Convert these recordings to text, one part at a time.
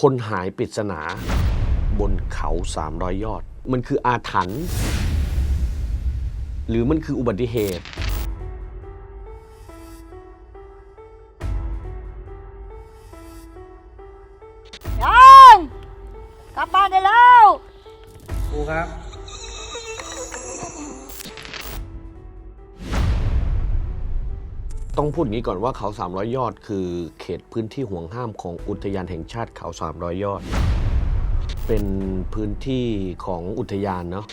คนหายปริศนาบนเขา 300 ยอด มันคืออาถรรพ์หรือมันคืออุบัติเหตุ ต้องพูดอย่างนี้ก่อนว่าเขา 300 ยอด คือเขตพื้นที่ห่วงห้ามของอุทยานแห่งชาติเขา 300 ยอด เป็นพื้นที่ของอุทยานเนาะ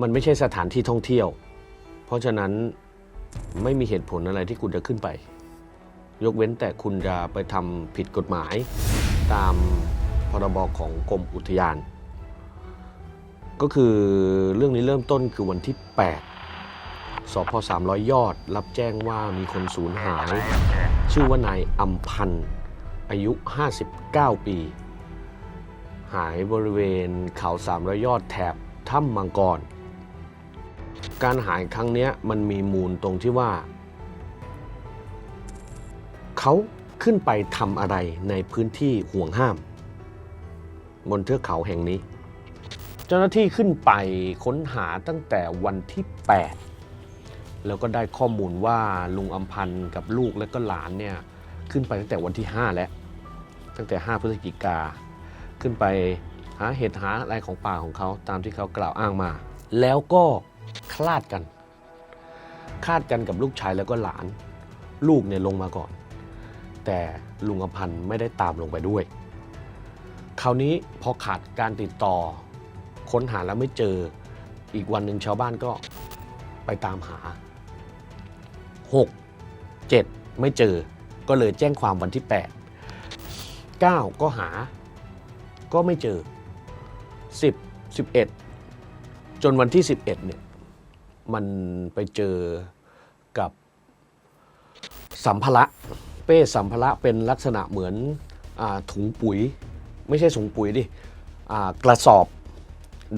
มันไม่ใช่สถานที่ท่องเที่ยว เพราะฉะนั้นไม่มีเหตุผลอะไรที่คุณจะขึ้นไป ยกเว้นแต่คุณจะไปทำผิดกฎหมาย ตามพรบของกรมอุทยาน ก็คือเรื่องนี้เริ่มต้นคือวันที่ 8 สพ300 ยอด รับแจ้งว่ามีคนสูญหาย ชื่อว่านายอัมพันธ์อายุ 59 ปี หายบริเวณเขา300 ยอดแถบถ้ำมังกร การหายครั้งนี้มันมีมูลตรงที่ว่า เขาขึ้นไปทำอะไรในพื้นที่ห่วงห้าม บนเทือกเขาแห่งนี้ เจ้าหน้าที่ขึ้นไปค้นหาตั้งแต่วันที่ 8 แล้วก็ได้ข้อมูลว่าลุงอัมพันธ์กับลูกและก็หลานเนี่ยขึ้นไปตั้งแต่วันที่ 5 แล้ว ตั้งแต่ 5 พฤศจิกา ขึ้นไปหาเห็ดหาอะไรของป่าของเขาตามที่เขากล่าวอ้างมา แล้วก็คลาดกันคลาดกันกับลูกชายแล้วก็หลาน ลูกเนี่ยลงมาก่อน แต่ลุงอมพันธ์ไม่ได้ตามลงไปด้วย คราวนี้พอขาดการติดต่อ ค้นหาแล้วไม่เจออีกวันหนึ่งชาวบ้านก็ไปตามหา 6 7 ไม่เจอ ก็เลยแจ้งความวันที่ 8 9 ก็หา ก็ไม่เจอ 10 11 จนวันที่ 11เนี่ยมันไปเจอกับสัมภาระเป้สัมภาระเป็นลักษณะเหมือนอถุงปุ๋ย ไม่ใช่ถุงปุ๋ยดิกระสอบ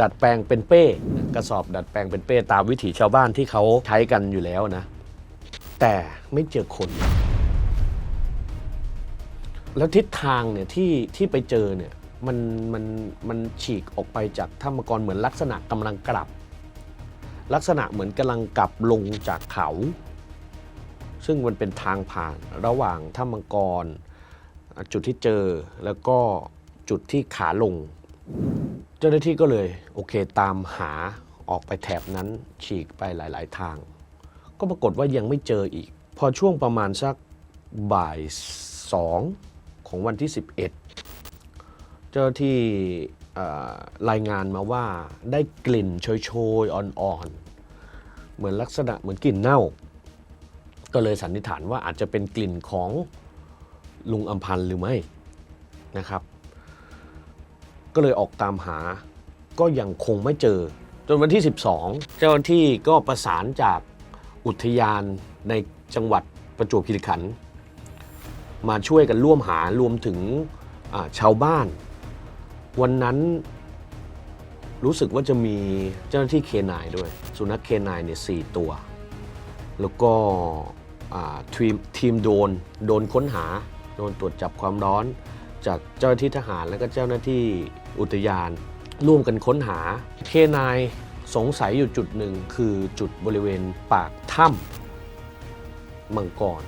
ดัดแปลงเป็นเป้ กระสอบดัดแปลงเป็นเป้ตามวิถีชาวบ้านที่เขาใช้กันอยู่แล้วนะ แต่ไม่เจอคน แล้วทิศทางเนี่ยที่ที่ไปเจอเนี่ยมันมันมันฉีกออกไปจากถ้ำมังกรเหมือนลักษณะกำลังกลับ ลักษณะเหมือนกำลังกลับลงจากเขา ซึ่งมันเป็นทางผ่านระหว่างถ้ำมังกร จุดที่เจอแล้วก็จุดที่ขาลง เจ้าหน้าที่ก็เลยโอเคตามหาออกไปแถบนั้นฉีกไปหลาย ๆ ทาง ก็ปรากฏว่ายังไม่เจออีก พอช่วงประมาณสักบ่ายสองของวันที่ 11 เจ้าหน้าที่รายงานมาว่าได้กลิ่นโชยๆ อ่อนๆ เหมือนลักษณะเหมือนกลิ่นเน่า ก็เลยสันนิษฐานว่าอาจจะเป็นกลิ่นของลุงอัมพันธ์หรือไม่นะครับ ก็เลยออกตามหาก็ยังคงไม่เจอ จนวันที่ 12 เจ้าหน้าที่ก็ประสานจาก อุทยานในจังหวัดประจวบคีรีขันธ์มาช่วยกันร่วมหารวมถึงชาวบ้าน วันนั้นรู้สึกว่าจะมีเจ้าหน้าที่เคนายด้วย สุนัขเคนายเนี่ยสตัว แล้วก็ทีมทีมโดนโดนค้นหา โดนตรวจจับความร้อน จากเจ้าหน้าที่ทหารและก็เจ้าหน้าที่อุทยาน ร่วมกันค้นหาเคนายสงสัยอยู่จุดหนึ่งคือจุดบริเวณปาก ถ้ำมังกร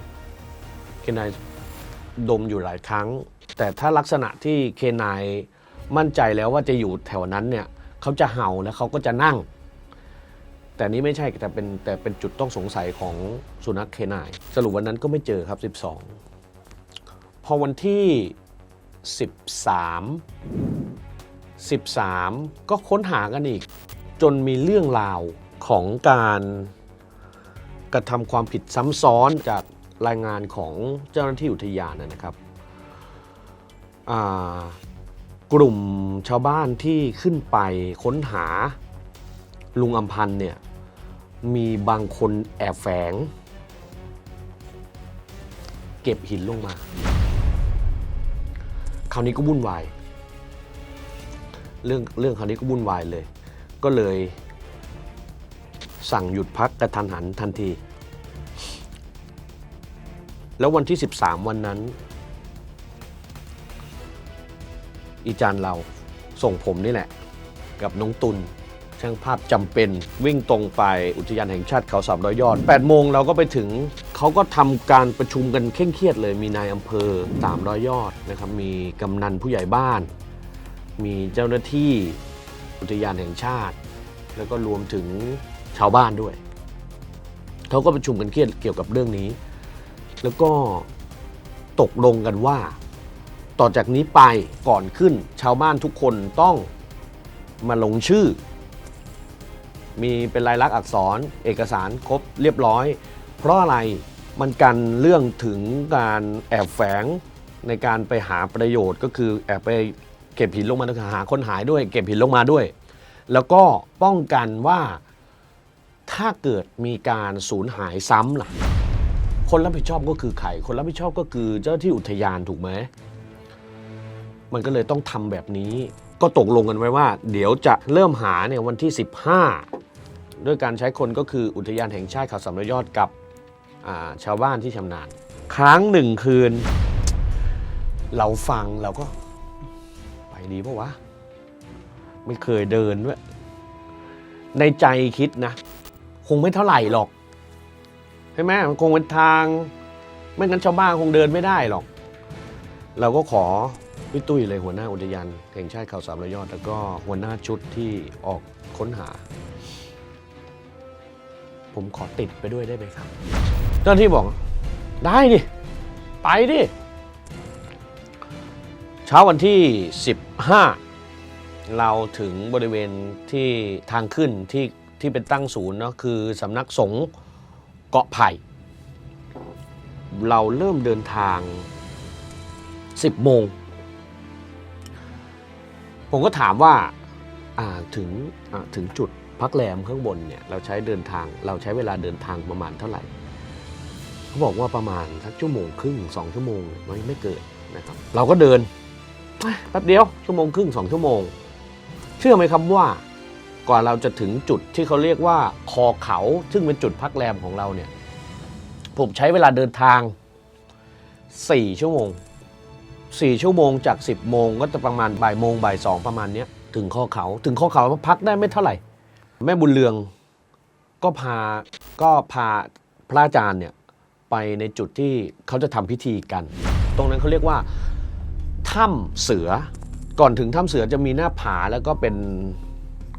เคนายดมอยู่หลายครั้ง แต่ถ้าลักษณะที่เคนายมั่นใจแล้วว่าจะอยู่แถวนั้นเนี่ยเขาจะเห่าแล้วเขาก็จะนั่ง แต่นี้ไม่ใช่แต่เป็นแต่เป็นจุดต้องสงสัยของสุนัขเคนาย สรุปวันนั้นก็ไม่เจอครับ 12 พอวันที่ 13 13 ก็ค้นหากันอีก จนมีเรื่องราวของการ กระทำความผิดซ้ำซ้อนจากรายงานของเจ้าหน้าที่อุทยานนะครับกลุ่มชาวบ้านที่ขึ้นไปค้นหาลุงอัมพันธ์เนี่ยมีบางคนแอบแฝง เก็บหินลงมา คราวนี้ก็วุ่นวายเรื่องเรื่องคราวนี้ก็วุ่นวายเลย ก็เลย สั่งหยุดพักกระทันหันทันที แล้ววันที่ 13 วันนั้น อีจานเราส่งผมนี่แหละ กับน้องตุลช่างภาพจำเป็นวิ่งตรงไปอุทยานแห่งชาติเขาสามร้อยยอด8โมงเราก็ไปถึงเขาก็ทำการประชุมกันเคร่งเครียดเลยมีนายอำเภอ300ยอดนะครับมีกำนันผู้ใหญ่บ้าน มีเจ้าหน้าที่อุทยานแห่งชาติ แล้วก็รวมถึง ชาวบ้านด้วย เขาก็ประชุมกันเครียดเกี่ยวกับเรื่องนี้ แล้วก็ตกลงกันว่า ต่อจากนี้ไปก่อนขึ้น ชาวบ้านทุกคนต้องมาลงชื่อ มีเป็นลายลักษณ์อักษรเอกสารครบเรียบร้อย เพราะอะไรมันกันเรื่องถึงการแอบแฝงในการไปหาประโยชน์ก็คือแอบไปเก็บหินลงมาหาคนหายด้วย เก็บหินลงมาด้วย แล้วก็ป้องกันว่า ถ้าเกิดมีการสูญหายซ้ำล่ะ คนรับผิดชอบก็คือใครคนรับผิดชอบก็คือเจ้าที่อุทยานถูกไหม มันก็เลยต้องทำแบบนี้ ก็ตกลงกันไว้ว่า เดี๋ยวจะเริ่มหาเนี่ยวันที่ 15 ด้วยการใช้คนก็คืออุทยานแห่งชาติเขาสามร้อยยอดกับาชาวบ้านที่ชำนาญ ครั้งหนึ่งคืน เราฟังเราก็ไปดีปะวะ ไม่เคยเดินด้วย ในใจคิดนะ คงไม่เท่าไหร่หรอกใช่ไหมมันคงเป็นทาง ไม่งั้นชาวบ้านคงเดินไม่ได้หรอก เราก็ขอพี่ตุ้ยเลยหัวหน้าอุทยานแห่งชาติเขาสามร้อยยอด แล้วก็หัวหน้าชุดที่ออกค้นหา ผมขอติดไปด้วยได้ไหมครับ เจ้าหน้าที่บอก ได้ดิ ไปดิ เช้าวันที่ 15 เราถึงบริเวณที่ทางขึ้นที่ ที่เป็นตั้งศูนย์เนาะคือสำนักสงฆ์เกาะไผ่ เราเริ่มเดินทาง 10 โมง ผมก็ถามว่าาถึงถึงจุดพักแรมข้างบนเนี่ยเราใช้เดินทางเราใช้เวลาเดินทางประมาณเท่าไหร่เขาบอกว่าประมาณสักชั่วโมงครึ่งสองชั่วโมงไม่ไม่เกินนะครับ เราก็เดินแป๊บเดียวชั่วโมงครึ่งสองชั่วโมง เชื่อไหมครับว่า กว่าเราจะถึงจุดที่เขาเรียกว่าคอเขา ซึ่งเป็นจุดพักแรมของเราเนี่ย ผมใช้เวลาเดินทาง 4 ชั่วโมง 4 ชั่วโมงจาก 10 โมงก็จะประมาณบ่ายโมงบ่ายสองประมาณเนี้ยถึงข้อเขา ถึงข้อเขาพักได้ไม่เท่าไหร่ แม่บุญเรืองก็พาก็พาพระอาจารย์เนี่ยไปในจุดที่เขาจะทำพิธีกัน ตรงนั้นเขาเรียกว่าถ้ำเสือ ก่อนถึงถ้ำเสือจะมีหน้าผาแล้วก็เป็น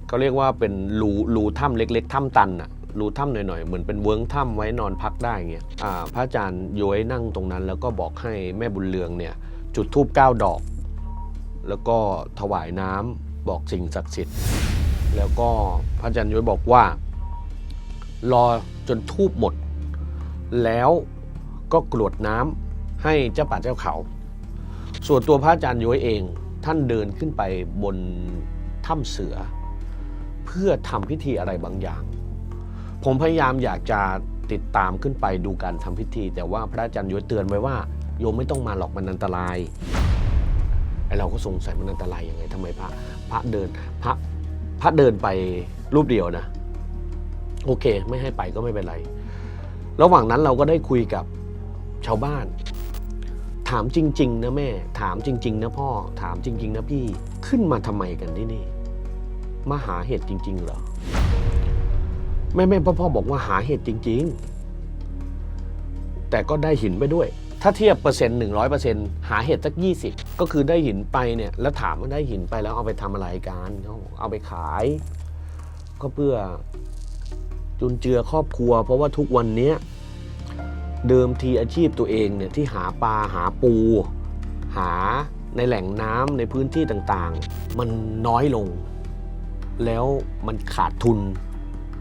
เขาเรียกว่าเป็นรูรูถ้ำเล็ก ๆถ้ำตันอะรูถ้ำหน่อยๆ เหมือนเป็นเวิ้งถ้ำไว้นอนพักได้เงี้ยพระอาจารย์ย้อยนั่งตรงนั้น แล้วก็บอกให้แม่บุญเรืองเนี่ยจุดธูปเก้าดอก แล้วก็ถวายน้ำบอกสิ่งศักดิ์สิทธิ์ แล้วก็พระอาจารย์ย้อยบอกว่า รอจนทูบหมด แล้วก็กรวดน้ำให้เจ้าป่าเจ้าเขา ส่วนตัวพระอาจารย์ย้อยเองท่านเดินขึ้นไปบนถ้ำเสือ เพื่อทำพิธีอะไรบางอย่าง ผมพยายามอยากจะติดตามขึ้นไปดูการทำพิธี แต่ว่าพระอาจารย์ย้อยเตือนไว้ว่าโยมไม่ต้องมาหรอกมันอันตรายไอเราก็สงสัยมันอันตรายยังไงทำไมพระพระเดินพระพระเดินไปรูปเดียวนะโอเค ไม่ให้ไปก็ไม่เป็นไร ระหว่างนั้นเราก็ได้คุยกับชาวบ้าน ถามจริง ๆ นะแม่ ถามจริง ๆ นะพ่อ ถามจริง ๆ นะพี่ขึ้นมาทำไมกันที่นี่ มาหาเห็ดจริง ๆ เหรอ แม่แม่พ่อพ่อบอกว่าหาเห็ดจริง ๆ แต่ก็ได้หินไปด้วย ถ้าเทียบเปอร์เซ็นต์หนึ่งร้อยเปอร์เซ็นต์หาเห็ดสักยี่สิบก็คือได้หินไปเนี่ย แล้วถามว่าได้หินไปแล้วเอาไปทำอะไรกันเอกเอาไปขาย ก็เพื่อจุนเจือครอบครัว เพราะว่าทุกวันเนี้ยเดิมทีอาชีพตัวเองเนี่ยที่หาปลาหาปู หาในแหล่งน้ำในพื้นที่ต่างๆ มันน้อยลง แล้วมันขาดทุน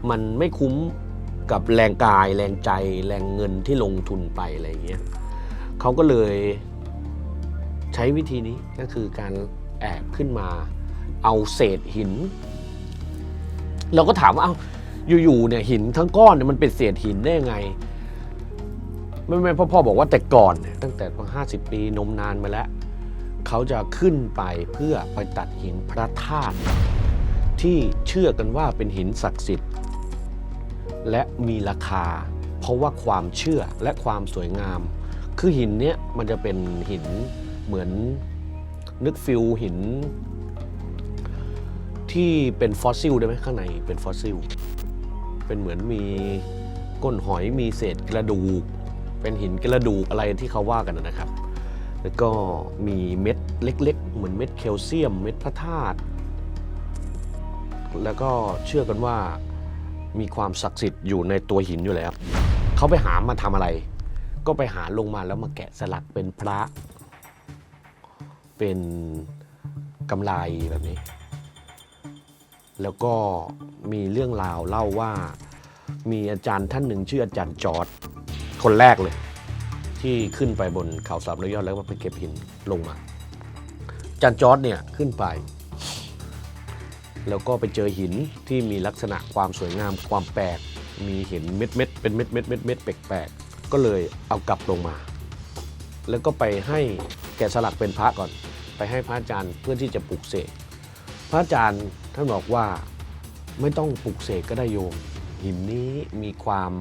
มันไม่คุ้มกับแรงกายแรงใจแรงเงินที่ลงทุนไปอะไรอย่างเงี้ยเขาก็เลยใช้วิธีนี้ก็คือการแอบขึ้นมาเอาเศษหิน เราก็ถามว่าเอาอยู่ๆเนี่ยหินทั้งก้อนเนี่ยมันเป็นเศษหินได้ยังไงไม่ไม่พ่อพ่อบอกว่าแต่ก่อนเนี่ยตั้งแต่ห้าสิบปีนมนานมาแล้ว เขาจะขึ้นไปเพื่อไปตัดหินพระธาตุ ที่เชื่อกันว่าเป็นหินศักดิ์สิทธิ์ และมีราคา เพราะว่าความเชื่อและความสวยงาม คือหินเนี้ยมันจะเป็นหินเหมือนนึกฟิลหิน ที่เป็นฟอสซิลได้ไหมข้างในเป็นฟอสซิล เป็นเหมือนมีก้นหอยมีเศษกระดูก เป็นหินกระดูกอะไรที่เขาว่ากันนะครับ แล้วก็มีเม็ดเล็ก ๆ เหมือนเม็ดแคลเซียม เม็ดพระธาตุ แล้วก็เชื่อกันว่ามีความศักดิ์สิทธิ์อยู่ในตัวหินอยู่แล้ว เขาไปหามาทำอะไร ก็ไปหาลงมาแล้วมาแกะสลักเป็นพระ เป็นกำไลแบบนี้ แล้วก็มีเรื่องราวเล่าว่ามีอาจารย์ท่านหนึ่งชื่ออาจารย์จอร์ดคนแรกเลย ที่ขึ้นไปบนเขาสามร้อยยอดแล้วมาไปเก็บหินลงมาอาจารย์จอร์ดเนี่ยขึ้นไป แล้วก็ไปเจอหินที่มีลักษณะความสวยงามความแปลก มีเห็นเม็ดเม็ดเป็นเม็ดเม็ดเม็ดเม็ดแปลกๆ ก็เลยเอากลับลงมา แล้วก็ไปให้แกะสลักเป็นพระก่อน ไปให้พระอาจารย์เพื่อที่จะปลุกเสก พระอาจารย์ท่านบอกว่าไม่ต้องปลุกเสกก็ได้โยม หินนี้มีความ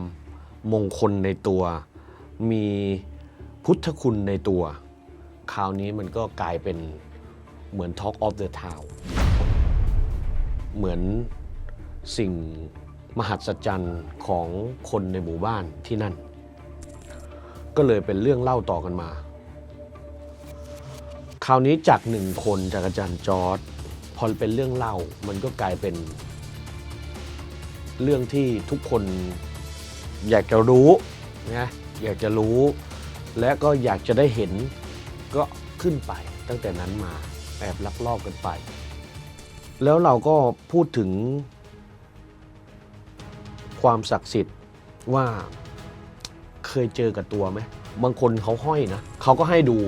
มงคลในตัว มีพุทธคุณในตัว คราวนี้มันก็กลายเป็นเหมือน Talk of the Town เหมือนสิ่งมหัศจรรย์ของคนในหมู่บ้านที่นั่น ก็เลยเป็นเรื่องเล่าต่อกันมา คราวนี้จากหนึ่งคนจากอาจารย์จอร์ดพอเป็นเรื่องเล่ามันก็กลายเป็น เรื่องที่ทุกคนอยากจะรู้นะอยากจะรู้ และก็อยากจะได้เห็นก็ขึ้นไปตั้งแต่นั้นมาแอบลักลอบกันไป แล้วเราก็พูดถึงความศักดิ์สิทธิ์ว่าเคยเจอกับตัวไหมบางคนเขาห้อยนะเขาก็ให้ดู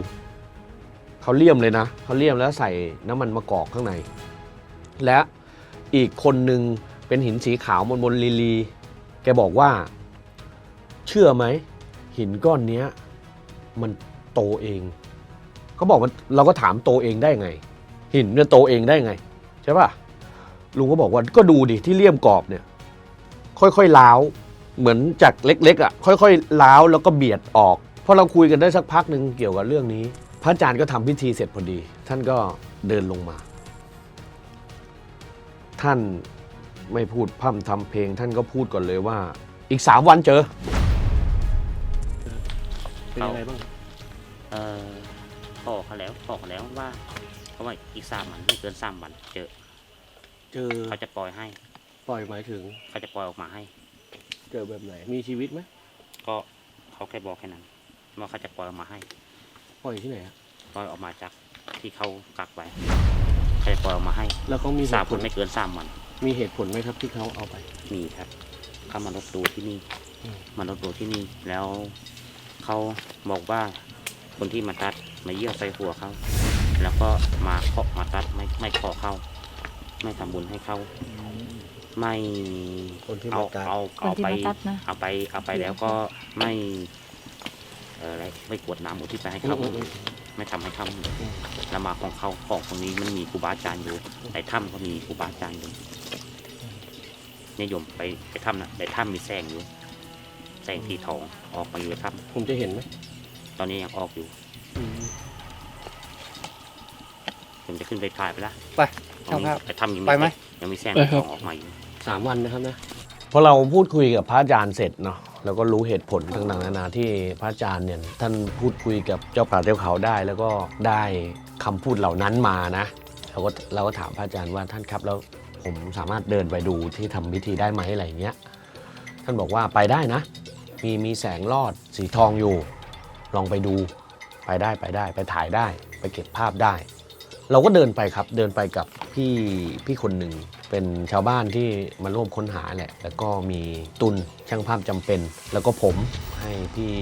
เขาเลี่ยมเลยนะเขาเลี่ยมแล้วใส่น้ำมันมะกอกข้างใน และอีกคนหนึ่งเป็นหินสีขาวบนบนลีลี แกบอกว่า เชื่อไหม หินก้อนนี้มันโตเอง เขาบอกมันเราก็ถามโตเองได้ไง หินเนี่ยโตเองได้ไง ใช่ป่ะลุงก็บอกว่าก็ดูดิที่เลี่ยมกรอบเนี่ย ค่อยๆล้าวเหมือนจากเล็กๆอะค่อยๆล้าวแล้วก็เบียดออกพอเราคุยกันได้สักพักหนึ่งเกี่ยวกับเรื่องนี้ พระอาจารย์ก็ทำพิธีเสร็จพอดี ท่านก็เดินลงมา ท่านไม่พูดพร่ำทำเพลง ท่านก็พูดก่อนเลยว่า อีกสามวันเจอเป็นยังไงบ้างเออบอกเขาแล้วบอกเขาแล้วว่า เขาว่าอีกสามวันไม่เกินสามวันเจอเจอเขาจะปล่อยให้ ปล่อยหมายถึง เขาจะปล่อยออกมาให้ เจอแบบไหน มีชีวิตไหมก็เขาแค่บอกแค่นั้นว่าเขาจะปล่อยออกมาให้ ปล่อยที่ไหนอะปล่อยออกมาจากที่เขากักไว้เขาจะปล่อยออกมาให้แล้วเขามีเหสามตุผวัลนไม่เกินสามวัน มีเหตุผลไหมครับที่เขาเอาไป มีครับเขามาลบดูที่นี่ อืม มาลบดูที่นี่ แล้วเขาบอกว่าคนที่มาตัดมาเยี่ยวใส่หัวเขา แล้วก็มาเคาะมาตัดไม่ไม่เคาะเขาไม่ทำบุญให้เขาไม่คนที่เอามาตัด เอาคนเอาที่ไป มาตัดนะ เอาไปเอาไปแล้วก็ไม่เอออะไรไม่กวดน้ำอุทิศไปให้เขาอืมอืมไม่ทำให้เขาแล้วมาของเขาของตรงนี้มันมีครูบาอาจารย์อยู่ในถ้ำก็มีครูบาอาจารย์อยู่นิยมไปไปถ้ำนะในถ้ำมีแสงอยู่ แสงสีทองออกมาอยู่ในถ้ผมจะเห็นไหมำตอนนี้ยังออกอยู่ ผมจะขึ้นไปถ่ายไปละไปตรงนี้ครับไปถ้ำยังไปไหม ยังมีแสงไปสีครัทบองออกมาอยู่ สามวันนะครับนะพอเราพูดคุยกับพระอาจารย์เสร็จเนาะเราก็รู้เหตุผลต่างๆนานาที่พระอาจารย์เนี่ยท่านพูดคุยกับเจ้าป่าเจ้าเขาได้ แล้วก็ได้คำพูดเหล่านั้นมานะเราก็เราก็ถามพระอาจารย์ว่าท่านครับแล้วผมสามารถเดินไปดูที่ทำพิธีได้ไหมอะไรอย่างเงี้ยท่านบอกว่าไปได้นะ มีมีแสงลอดสีทองอยู่ ลองไปดูไปได้ไปได้ ไปถ่ายได้ ไปเก็บภาพได้ เราก็เดินไปครับเดินไปกับพี่พี่คนหนึ่งเป็นชาวบ้านที่มาร่วมค้นหาแหละ แล้วก็มีตุนช่างภาพจำเป็น แล้วก็ผมให้พี่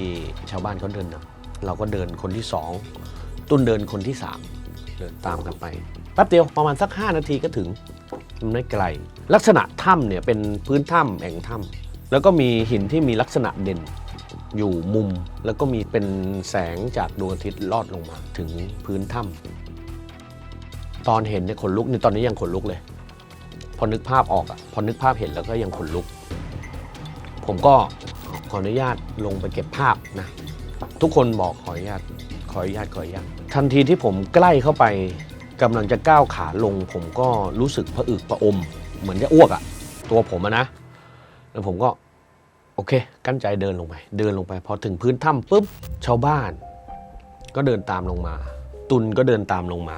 ชาวบ้านเขาเดินนำเราก็เดินคนที่สองตุนเดินคนที่สามเดินตามกันไปแป๊บเดียวประมาณสัก 5 นาทีก็ถึงมันไม่ไกล ลักษณะถ้ำเนี่ยเป็นพื้นถ้ำแอ่งถ้ำแล้วก็มีหินที่มีลักษณะเด่นอยู่มุม แล้วก็มีเป็นแสงจากดวงอาทิตย์ลอดลงมา ถึงพื้นถ้ำ ตอนเห็นเนี่ยขนลุกนี่ตอนนี้ยังขนลุกเลย พอนึกภาพออกอะพอนึกภาพเห็นแล้วก็ยังขนลุก ผมก็ขออนุญาตลงไปเก็บภาพนะ ทุกคนบอกขออนุญาตขออนุญาตขออนุญาตทันทีที่ผมใกล้เข้าไปกำลังจะก้าวขาลง ผมก็รู้สึกผะอึกผะอม เหมือนจะอ้วกอะตัวผมอะนะแล้วผมก็โอเค กั้นใจเดินลงไป เดินลงไป พอถึงพื้นถ้ำปุ๊บชาวบ้าน ก็เดินตามลงมา ตุนก็เดินตามลงมา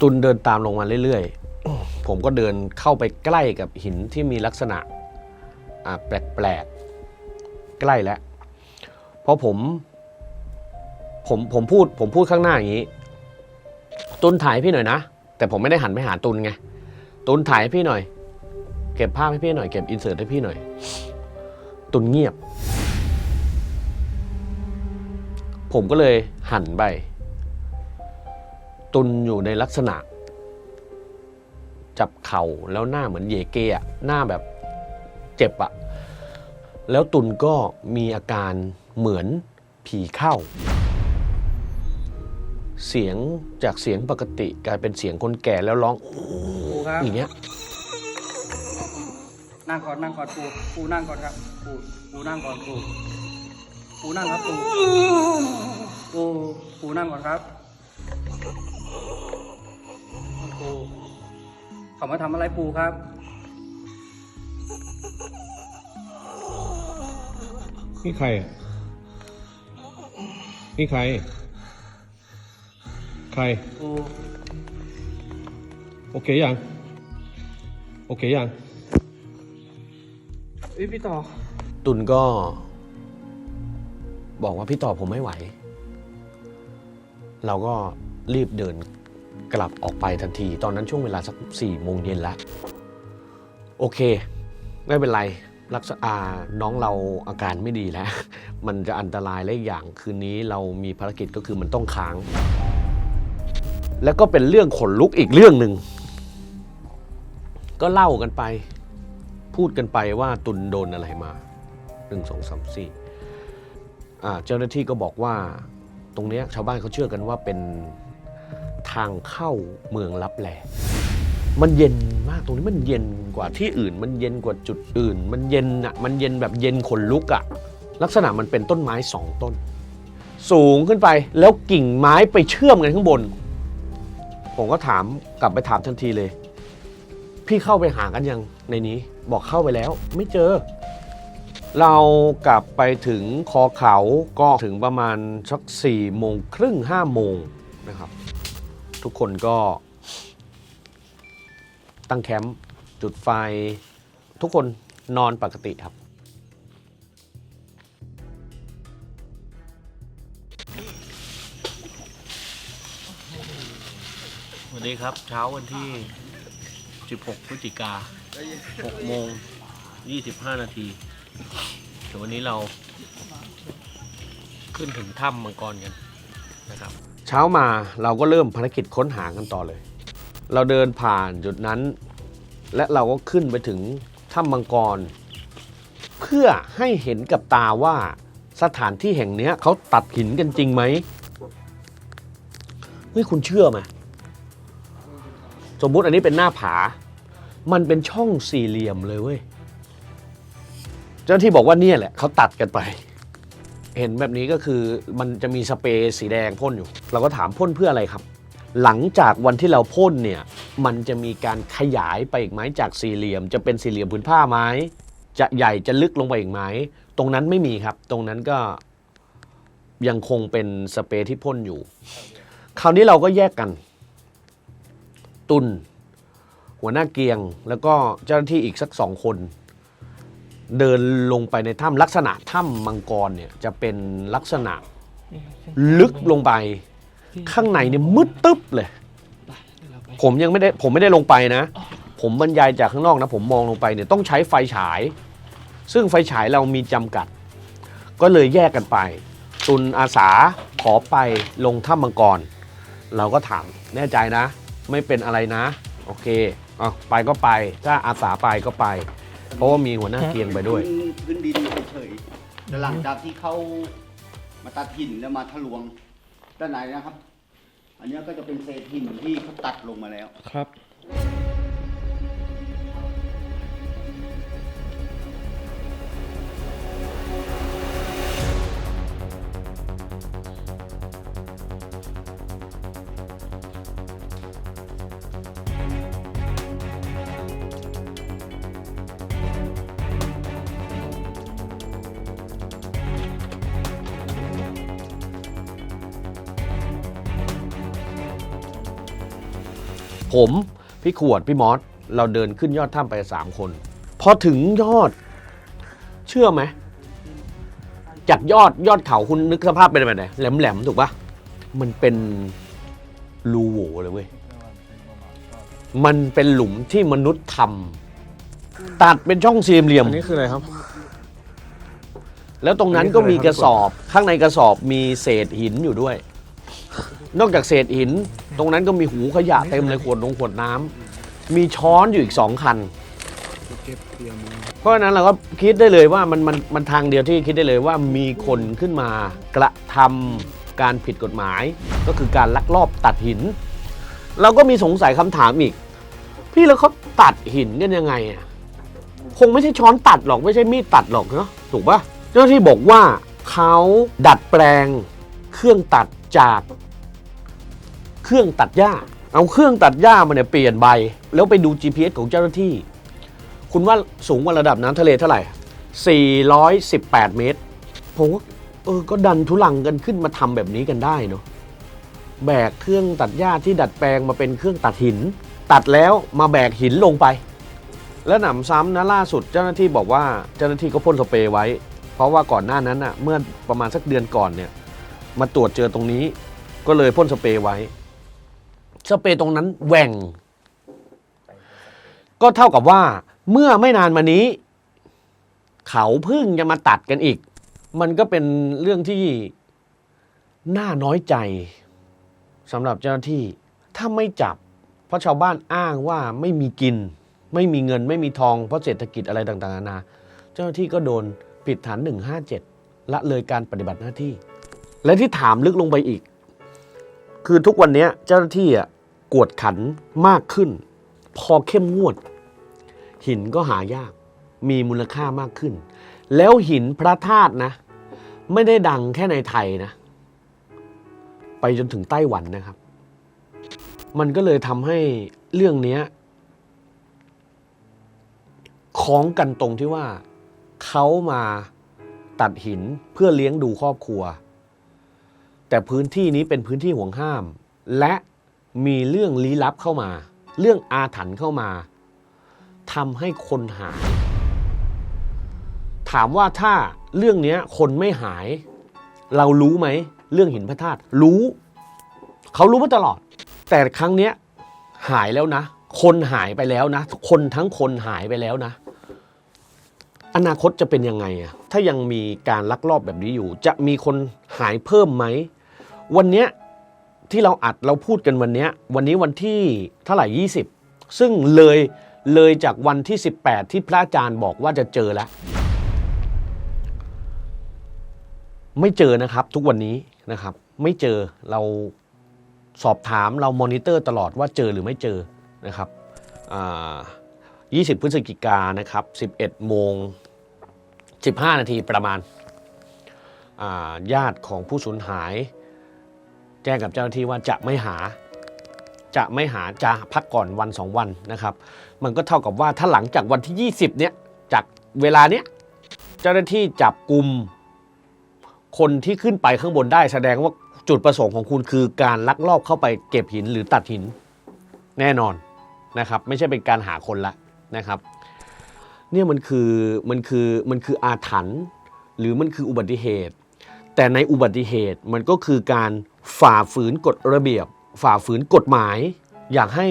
ตุนเดินตามลงมาเรื่อยๆ ผมก็เดินเข้าไปใกล้กับหินที่มีลักษณะแปลกๆ ใกล้แล้วเพราะผมผมผมพูดผมพูดข้างหน้าอย่างนี้ ตุนถ่ายพี่หน่อยนะ แต่ผมไม่ได้หันไปหาตุนไง ตุนถ่ายให้พี่หน่อย เก็บภาพให้พี่หน่อยเก็บอินเสิร์ตให้พี่หน่อย ตุนเงียบ ผมก็เลยหันไป ตุนอยู่ในลักษณะ จับเข่าแล้วหน้าเหมือนเยเกอะหน้าแบบเจ็บอะแล้วตุนก็มีอาการเหมือนผีเข้า เสียงจากเสียงปกติกลายเป็นเสียงคนแก่แล้วร้องปูครับ อย่างเงี้ย นั่งก่อนนั่งก่อนปูปูนั่งก่อนครับปูปูนั่งก่อนปูปูนั่งครับปูปูปูนั่งก่อนครับ เขามาทำอะไรปูครับ นี่ใครอะนี่ใคร ใคร ปูโอเคยัง โอเคยัง เอ้ยพี่ต่อ ตุนก็ บอกว่าพี่ต่อผมไม่ไหว เราก็รีบเดิน กลับออกไปทันที ตอนนั้นช่วงเวลาสักสี่โมงเย็นแล้วโอเค ไม่เป็นไรรักษาอ่าน้องเราอาการไม่ดีแล้ว มันจะอันตรายและอีกอย่างคืนนี้เรามีภารกิจก็คือมันต้องค้าง แล้วก็เป็นเรื่องขนลุกอีกเรื่องหนึ่ง ก็เล่ากันไป พูดกันไปว่าตุนโดนอะไรมาหนึ่งสองสามสี่าเจ้าหน้าที่ก็บอกว่า ตรงเนี้ยชาวบ้านเขาเชื่อกันว่าเป็น ทางเข้าเมืองลับแลมันเย็นมากตรงนี้มันเย็นกว่าที่อื่น มันเย็นกว่าจุดอื่น มันเย็นอะมันเย็นแบบเย็นขนลุกอะลักษณะมันเป็นต้นไม้สองต้น สูงขึ้นไปแล้วกิ่งไม้ไปเชื่อมกันข้างบน ผมก็ถามกลับไปถามทันทีเลย พี่เข้าไปหากันยังในนี้บอกเข้าไปแล้ว ไม่เจอ เรากลับไปถึงคอเขาก็ถึงประมาณสักสี่โมงครึ่งห้าโมงนะครับ ทุกคนก็ตั้งแคมป์จุดไฟ ทุกคนนอนปกติครับสวัสดีครับเช้าวันที่ 16 พฤศจิกา6โมง 25 นาทีเดี๋ยววันนี้เราขึ้นถึงถ้ำมังกรกันนะครับ เช้ามาเราก็เริ่มภารกิจค้นหากันต่อเลย เราเดินผ่านจุดนั้น และเราก็ขึ้นไปถึงถ้ำมังกร เพื่อให้เห็นกับตาว่าสถานที่แห่งเนี้ยเขาตัดหินกันจริงไหมเฮ้ยคุณเชื่อไหมสมมุติอันนี้เป็นหน้าผา มันเป็นช่องสี่เหลี่ยมเลยเว้ย เจ้าหน้าที่บอกว่าเนี่ยแหละเขาตัดกันไป เห็นแบบนี้ก็คือมันจะมีสเปรย์สีแดงพ่นอยู่ เราก็ถามพ่นเพื่ออะไรครับ หลังจากวันที่เราพ่นเนี่ยมันจะมีการขยายไปอีกไหมจากสี่เหลี่ยม จะเป็นสี่เหลี่ยมผืนผ้าไหมจะใหญ่จะลึกลงไปอีกไหมตรงนั้นไม่มีครับ ตรงนั้นก็ยังคงเป็นสเปรย์ที่พ่นอยู่ คราวนี้เราก็แยกกัน ตุนหัวหน้าเกียง แล้วก็เจ้าหน้าที่อีกสักสองคน เดินลงไปในถ้ำลักษณะถ้ำมังกรเนี่ยจะเป็นลักษณะลึกลงไป ข้างในเนี่ยมืดตึ๊บเลย ผมยังไม่ได้ผมไม่ได้ลงไปนะ ผมบรรยายจากข้างนอกนะ ผมมองลงไปเนี่ยต้องใช้ไฟฉาย ซึ่งไฟฉายเรามีจำกัด ก็เลยแยกกันไป ตุนอาสาขอไปลงถ้ำมังกร เราก็ถามแน่ใจนะ ไม่เป็นอะไรนะ โอเคเอาไปก็ไป ถ้าอาสาไปก็ไป เพราะว่ามีหัวหน้าเกียงไปด้วยพื้นพื้นดินเฉยๆแต่หลังจากที่เขามาตัดหินแล้วมาทะลวงด้านในนะครับ อันเนี้ยก็จะเป็นเศษหินที่เขาตัดลงมาแล้วครับ ผมพี่ขวดพี่มอสเราเดินขึ้นยอดถ้ำไปสามคนพอถึงยอด เชื่อไหมจากยอดยอดเขาคุณนึกสภาพเป็นแบบไหนแหลมๆถูกปะมันเป็นรูโหว่เลยเว้ยมันเป็นหลุมที่มนุษย์ทำตัดเป็นช่องสี่เหลี่ยม อันนี้คืออะไรครับ แล้วตรงนั้นก็มีกระสอบ ข้างในกระสอบมีเศษหินอยู่ด้วย นอกจากเศษหิน ตรงนั้นก็มีหูขยะเต็มเลยขวดนงขวดน้ำมีช้อนอยู่อีกสองคันเพราะฉะนั้นเราก็คิดได้เลยว่ามันมันมันทางเดียวที่คิดได้เลยว่ามีคนขึ้นมากระทำการผิดกฎหมาย ก็คือการลักลอบตัดหิน เราก็มีสงสัยคำถามอีก พี่แล้วเขาตัดหินกันยังไงอะคงไม่ใช่ช้อนตัดหรอกไม่ใช่มีดตัดหรอกเนาะถูกปะเจ้าหน้าที่บอกว่าเขาดัดแปลงเครื่องตัดจาก เครื่องตัดหญ้า เอาเครื่องตัดหญ้ามาเนี่ยเปลี่ยนใบ แล้วไปดู GPS ของเจ้าหน้าที่ คุณว่าสูงกว่าระดับน้ำทะเลเท่าไหร่ 418 เมตร ผมว่าเออ ก็ดันทุลังกันขึ้นมาทำแบบนี้กันได้เนาะ แบกเครื่องตัดหญ้าที่ดัดแปลงมาเป็นเครื่องตัดหิน ตัดแล้วมาแบกหินลงไป แล้วหนำซ้ำนะล่าสุดเจ้าหน้าที่บอกว่าเจ้าหน้าที่ก็พ่นสเปรย์ไว้ เพราะว่าก่อนหน้านั้นอะเมื่อประมาณสักเดือนก่อนเนี่ยมาตรวจเจอตรงนี้ ก็เลยพ่นสเปรย์ไว้ สเปรย์ตรงนั้นแหว่ง ก็เท่ากับว่า เมื่อไม่นานมานี้ เขาเพิ่งจะมาตัดกันอีก มันก็เป็นเรื่องที่น่าน้อยใจสำหรับเจ้าหน้าที่ ถ้าไม่จับ เพราะชาวบ้านอ้างว่าไม่มีกิน ไม่มีเงินไม่มีทองเพราะเศรษฐกิจอะไรต่างๆนานาเจ้าหน้าที่ก็โดนผิดฐาน 157 ละเลยการปฏิบัติหน้าที่ และที่ถามลึกลงไปอีก คือทุกวันนี้เจ้าหน้าที่อะ กวดขันมากขึ้น พอเข้มงวด หินก็หายาก มีมูลค่ามากขึ้น แล้วหินพระธาตุนะ ไม่ได้ดังแค่ในไทยนะ ไปจนถึงไต้หวันนะครับ มันก็เลยทำให้เรื่องนี้คล้องกันตรงที่ว่าเขามาตัดหินเพื่อเลี้ยงดูครอบครัว แต่พื้นที่นี้เป็นพื้นที่ห่วงห้าม และ มีเรื่องลี้ลับเข้ามา เรื่องอาถรรพ์เข้ามาทำให้คนหาย ถามว่าถ้าเรื่องนี้คนไม่หาย เรารู้ไหม เรื่องหินพระธาตุรู้ เขารู้มาตลอด แต่ครั้งนี้หายแล้วนะ คนหายไปแล้วนะ คนทั้งคนหายไปแล้วนะ อนาคตจะเป็นยังไงอะถ้ายังมีการลักลอบแบบนี้อยู่ จะมีคนหายเพิ่มไหม วันนี้ ที่เราอัดเราพูดกันวันนี้วันนี้วันที่เท่าไหร่ 20 ซึ่งเลยเลยจากวันที่ 18 ที่พระอาจารย์บอกว่าจะเจอแล้ว ไม่เจอนะครับทุกวันนี้นะครับ ไม่เจอเราสอบถามเรามอนิเตอร์ตลอดว่าเจอหรือไม่เจอนะครับอ่า20 พฤศจิกานะครับ 11 โมง 15 นาทีประมาณาญาติของผู้สูญหาย แจ้งกับเจ้าหน้าที่ว่าจะไม่หา จะไม่หาจะพักก่อนวันสองวันนะครับ มันก็เท่ากับว่าถ้าหลังจากวันที่ 20 เนี่ยจากเวลาเนี้ยเจ้าหน้าที่จับกลุ่มคนที่ขึ้นไปข้างบนได้ แสดงว่าจุดประสงค์ของคุณคือการลักลอบเข้าไปเก็บหินหรือตัดหินแน่นอนนะครับ ไม่ใช่เป็นการหาคนละนะครับ เนี่ยมันคือมันคือมันคืออาถรรพ์หรือมันคืออุบัติเหตุ แต่ในอุบัติเหตุมันก็คือการฝ่าฝืนกฎระเบียบ ฝ่าฝืนกฎหมาย อยากให้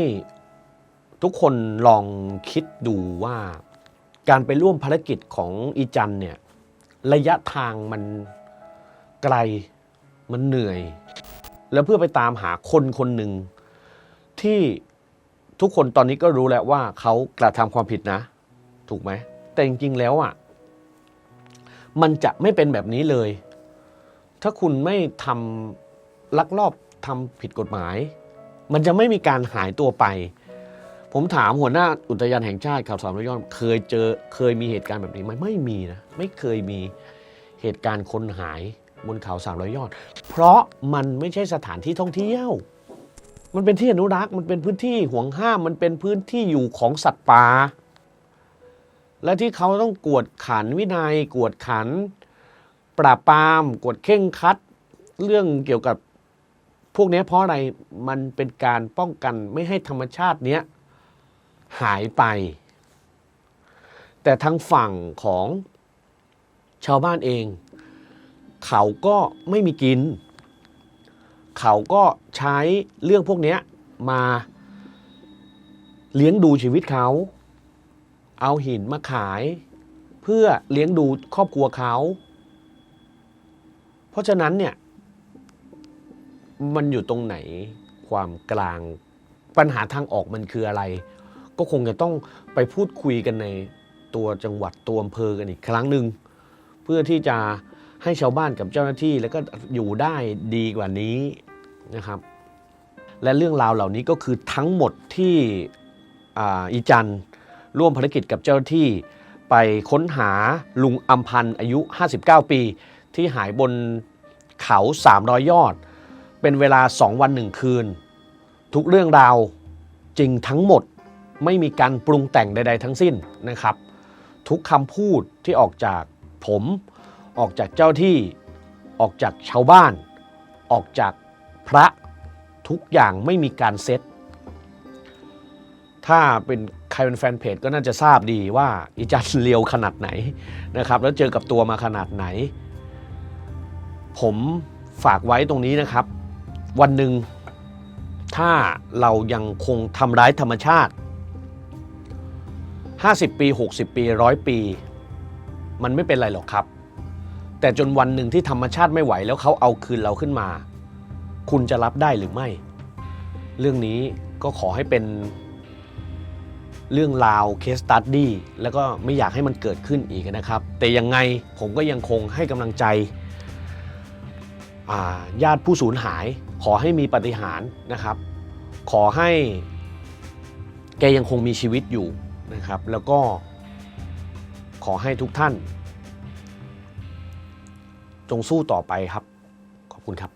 ทุกคนลองคิดดูว่าการไปร่วมภารกิจของอีจันเนี่ยระยะทางมันไกลมันเหนื่อย แล้วเพื่อไปตามหาคนคนหนึ่งที่ทุกคนตอนนี้ก็รู้แล้วว่าเขากระทำความผิดนะ ถูกไหม แต่จริงๆแล้วอะมันจะไม่เป็นแบบนี้เลย ถ้าคุณไม่ทำลักลอบทำผิดกฎหมาย มันจะไม่มีการหายตัวไป ผมถามหัวหน้าอุทยานแห่งชาติเขาสามร้อยยอดเคยเจอเคยมีเหตุการณ์แบบนี้ไหมไม่มีนะไม่เคยมีเหตุการณ์คนหายบนเขาสามร้อยยอด เพราะมันไม่ใช่สถานที่ท่องเที่ยว มันเป็นที่อนุรักษ์ มันเป็นพื้นที่ห่วงห้าม มันเป็นพื้นที่อยู่ของสัตว์ป่า และที่เขาต้องกวดขันวินัย กวดขัน ปราบปรามกดเข่งคัด เรื่องเกี่ยวกับพวกนี้เพราะอะไรมันเป็นการป้องกันไม่ให้ธรรมชาติเนี้ยหายไป แต่ทางฝั่งของชาวบ้านเอง เขาก็ไม่มีกิน เขาก็ใช้เรื่องพวกนี้มาเลี้ยงดูชีวิตเขา เอาหินมาขาย เพื่อเลี้ยงดูครอบครัวเขา เพราะฉะนั้นเนี่ยมันอยู่ตรงไหนความกลางปัญหาทางออกมันคืออะไร ก็คงจะต้องไปพูดคุยกันในตัวจังหวัดตัวอำเภอกันอีกครั้งหนึ่งเพื่อที่จะให้ชาวบ้านกับเจ้าหน้าที่แล้วก็อยู่ได้ดีกว่านี้นะครับ และเรื่องราวเหล่านี้ก็คือทั้งหมดที่อ,อีจันร่วมภารกิจกับเจ้าหน้าที่ไปค้นหาลุงอัมพันธ์อายุ 59 ปี ที่หายบนเขา 300 ยอด เป็นเวลา 2 วัน 1 คืน ทุกเรื่องราวจริงทั้งหมดไม่มีการปรุงแต่งใด ๆ ทั้งสิ้นนะครับ ทุกคำพูดที่ออกจากผม ออกจากเจ้าที่ออกจากชาวบ้าน ออกจากพระทุกอย่างไม่มีการเซตถ้าเป็นใครเป็นแฟนเพจก็น่าจะทราบดีว่าอีจันเลียวขนาดไหนนะครับ แล้วเจอกับตัวมาขนาดไหน ผมฝากไว้ตรงนี้นะครับ วันหนึ่งถ้าเรายังคงทำร้ายธรรมชาติ 50 ปี 60 ปีร้อยปี มันไม่เป็นไรหรอกครับ แต่จนวันหนึ่งที่ธรรมชาติไม่ไหวแล้วเขาเอาคืนเราขึ้นมา คุณจะรับได้หรือไม่ เรื่องนี้ก็ขอให้เป็นเรื่องราวเคสตัดดี้แล้วก็ไม่อยากให้มันเกิดขึ้นอีกนะครับ แต่ยังไงผมก็ยังคงให้กำลังใจ ญาติผู้สูญหาย ขอให้มีปาฏิหารย์นะครับ ขอให้แกยังคงมีชีวิตอยู่นะครับ แล้วก็ขอให้ทุกท่าน จงสู้ต่อไปครับ ขอบคุณครับ